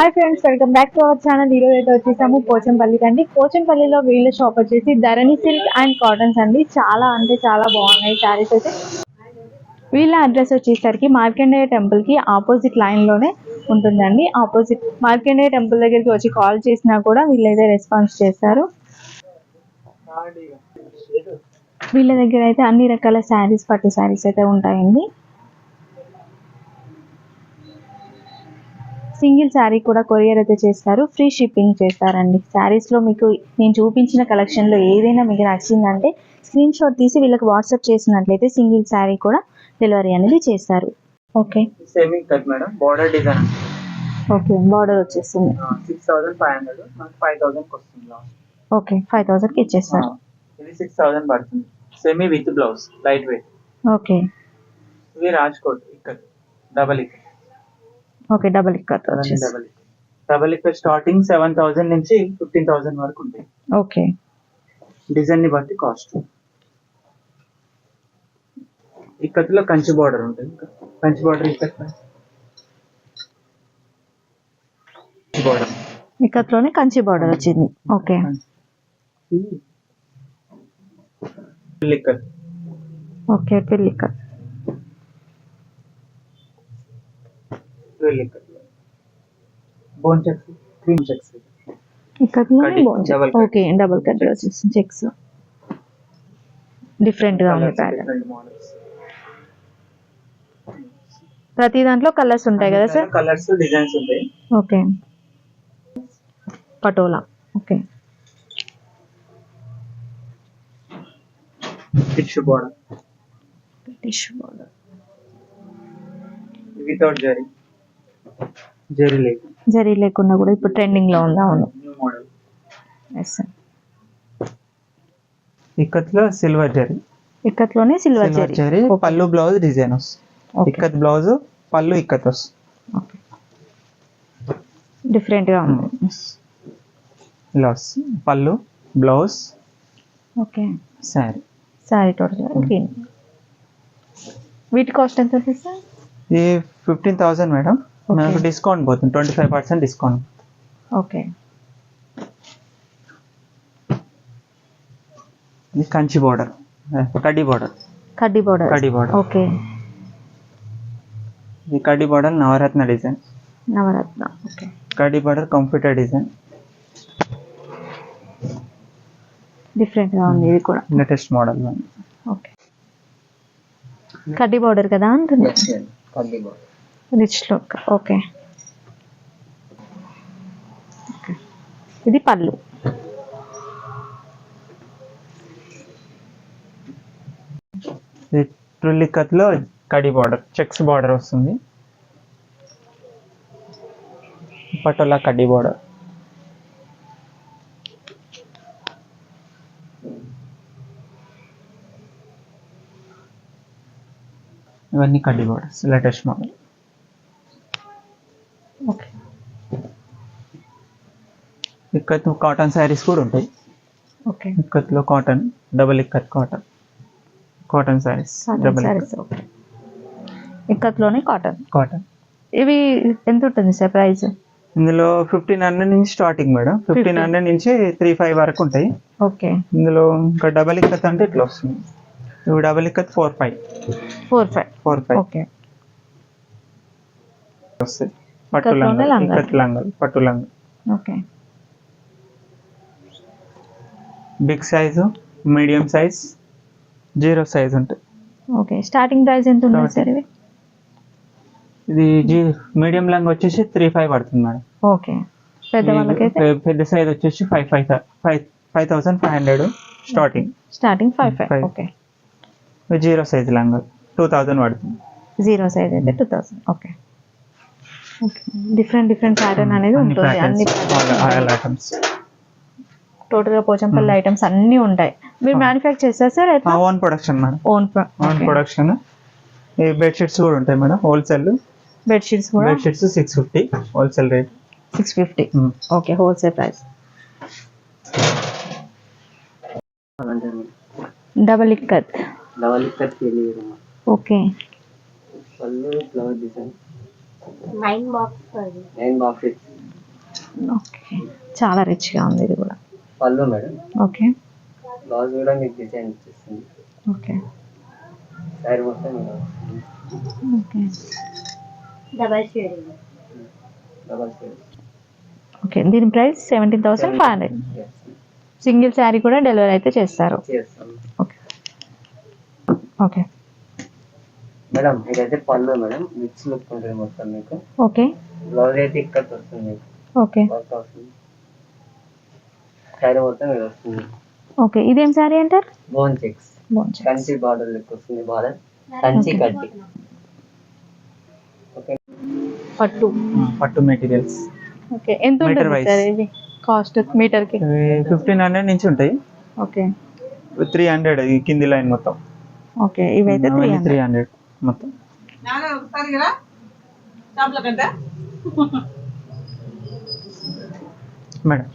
Hi friends welcome back to our channel ఈరోజు అయితే వచ్చేసాము పోచంపల్లికి అండి పోచంపల్లిలో వీళ్ళ షాప్ వచ్చేసి ధరణి సిల్క్ అండ్ కాటన్స్ అండి. చాలా అంటే చాలా బాగున్నాయి శారీస్ అయితే. వీళ్ళ అడ్రస్ వచ్చేసరికి మార్కండేయ టెంపుల్కి ఆపోజిట్ లైన్లోనే ఉంటుందండి. ఆపోజిట్ మార్కండేయ టెంపుల్ దగ్గరికి వచ్చి కాల్ చేసినా కూడా వీళ్ళైతే రెస్పాన్స్ చేస్తారు. వీళ్ళ దగ్గర అయితే అన్ని రకాల శారీస్ పట్టు శారీస్ అయితే ఉంటాయండి. సింగిల్ శారీ కూడా కొరియర్ అయితే చేస్తారు. ఫ్రీ షిప్పింగ్ చేస్తారండి. శారీస్లో మీకు నేను చూపించిన కలెక్షన్లో ఏదైనా మీకు నచ్చిందంటే స్క్రీన్ షాట్ తీసి వీళ్ళకి వాట్సాప్ చేసినట్లయితే సింగిల్ శారీ కూడా డెలివరీ అనేది చేస్తారు. Okay seaming cut madam border design okay border వచ్చేస్తుంది six thousand five hundred five వస్తుంది ఓకే ఫైవ్ థౌసండ్కి ఇచ్చేస్తారు. ఇది సిక్స్ థౌసండ్ పడుతుంది. Semi with blouse light weight okay ఇవి రాజ్కోట్ ఇక్కడ double ikat okay double ikat వచ్చేసి double double ikat starting seven thousand నుంచి ఫిఫ్టీన్ థౌసండ్ వరకు ఉంటాయి. ఓకే. డిజైన్ని బట్టి కాస్ట్ ఇక్కత్లో కంచి బార్డర్ ఉంటుంది. కంచి బార్డర్ ఇక్కడ బార్డర్ ఇక్కత్లోనే కంచి బార్డర్ వచ్చింది. ఓకే. ఓకే పెళ్ళి బోన్ చెక్స్ క్రీమ్ చెక్స్ ఇక్కత్లోనే Cutting, బాగుంది double cut. Okay double cut వచ్చేసి చెక్స్ డిఫరెంట్గా ఉంది ప్యాటర్న్ ప్రతి దాంట్లో కలర్స్ ఉంటాయి కదా సార్ కలర్స్ డిజైన్స్ ఉంటాయి. Okay Patola okay tissue border tissue border without zari zari లేకుండా కూడా ఇప్పుడు ట్రెండింగ్లో ఉంది అవును. న్యూ మోడల్ ఎస్ ఇక్కత్లో silver zari. ఇక్కత్లోనే silver zari. Zari pallu blouse design వస్తుంది. ఓకే ఇక్కత్ బ్లౌజ్ పళ్ళు ఇక్కత్ వస్తుంది. ఓకే డిఫరెంట్గా ఉంది. ఇలా వస్తుంది. Pallu blouse okay sari. Sari total okay వీటి కాస్ట్ ఎంత సార్ ఇది ఫిఫ్టీన్ థౌసండ్ మేడం. మనకు డిస్కౌంట్ పోతుంది. Twenty five percent discount okay ఇది కంచి బోర్డర్ కడ్డీ బోర్డర్ కడ్డీ బార్డర్ కడ్డీ బార్డర్ ఓకే ఇది కడ్డీ border Navaratna design Navaratna. Okay కడ్డీ బోర్డర్ కంప్యూటర్ డిజైన్ డిఫరెంట్గా ఉంది. ఇది కూడా. లేటెస్ట్ మోడల్ ఓకే కడ్డీ బార్డర్ కదా అంటున్నా? కడ్డీ బోర్డర్ రిచ్ లుక్ ఓకే ఇది పళ్ళు. ఇది ట్రులికత్లో కడి బార్డర్ చెక్స్ బార్డర్ వస్తుంది. పటోలా కడ్డీ బార్డర్. ఇవన్నీ కడ్డీ borders latest model. Ikat cotton saris కూడా ఉంటాయి. Okay. ఇక్కత్లో cotton double ikat cotton cotton saris double ఇక్కత్లోనే cotton cotton ఇవి ఎంత ఉంటుంది సార్ ప్రైస్? ఇందులో ఫిఫ్టీన్ హండ్రెడ్ నుంచి స్టార్టింగ్ మేడం. ఫిఫ్టీన్ హండ్రెడ్ నుంచి త్రీ ఫైవ్ వరకు ఉంటాయి. ఓకే. ఇందులో ఇంకా డబల్ ఇక్కత్ అంటే ఇట్లా వస్తుంది. ఇవి double ikat four five four five four five okay. వస్తాయి. పట్టు లంగా లంగాలు. ఇక్కత్ లంగాలు పట్టు లంగా okay. Big size medium size zero size ఉంటాయి. ఓకే స్టార్టింగ్ ప్రైస్ ఎంత ఉంటుంది సార్ ఇవి ఇది జీ మీడియం లంగా వచ్చేసి త్రీ ఫైవ్ పడుతుంది మేడం. ఓకే పెద్ద వాళ్ళకైతే? పెద్ద సైజ్ వచ్చేసి five five five five thousand five hundred starting. Starting five five. Okay. Zero size లంగా టూ థౌసండ్ పడుతుంది. జీరో సైజ్ అయితే two thousand okay. Okay different different pattern అనేది ఉంటుంది అన్ని ఐటమ్స్. టోటల్గా పోచంపల్లి ఐటమ్స్ అన్ని ఉంటాయి. మీరు మ్యానుఫ్యాక్చర్ చేస్తారు sir own production madam own own production ఈ బెడ్షీట్స్ కూడా ఉంటాయి మేడం హోల్సేల్ బెడ్షీట్స్ కూడా? Bedsheets six fifty wholesale rate six fifty okay wholesale price double ikat double ikat okay pallu flower design nine box nine box okay చాలా రిచ్గా ఉంది ఇది కూడా పళ్ళు మేడం. ఓకే. బ్లౌజ్ కూడా మీకు డిజైన్ ఇచ్చేస్తుంది ఓకే. శారీ మొత్తం ఇలా వస్తుంది. Okay double shade okay. దీని price seventeen thousand five hundred. Single sari కూడా డెలివరీ అయితే చేస్తారు. చేస్తాం ఓకే. ఓకే. మేడం ఇదైతే పళ్ళు మేడం. మిక్స్ లుక్ ఉంటుంది మొత్తం మీకు. ఓకే. బ్లౌజ్ అయితే ఇక్కడ వస్తుంది మీకు. ఓకే. వర్క్ వస్తుంది. శారీ మొత్తం ఇలా వస్తుంది. ఓకే ఇదేం శారీ అంటారు? Bone checks. బాగుంది కంచి బార్డర్ లెక్క వస్తుంది బార్డర్. కంచి కట్టి ఓకే. పట్టు. పట్టు మెటీరియల్స్. ఓకే ఎంత ఉంటుంది. సార్ ఇది? కాస్ట్ మీటర్కి? ఫిఫ్టీన్ హండ్రెడ్ నుంచి ఉంటాయి. ఓకే. త్రీ హండ్రెడ్ ఈ కింది లైన్ మొత్తం. ఓకే ఇవైతే త్రీ హండ్రెడ్. మొత్తం. మేడం.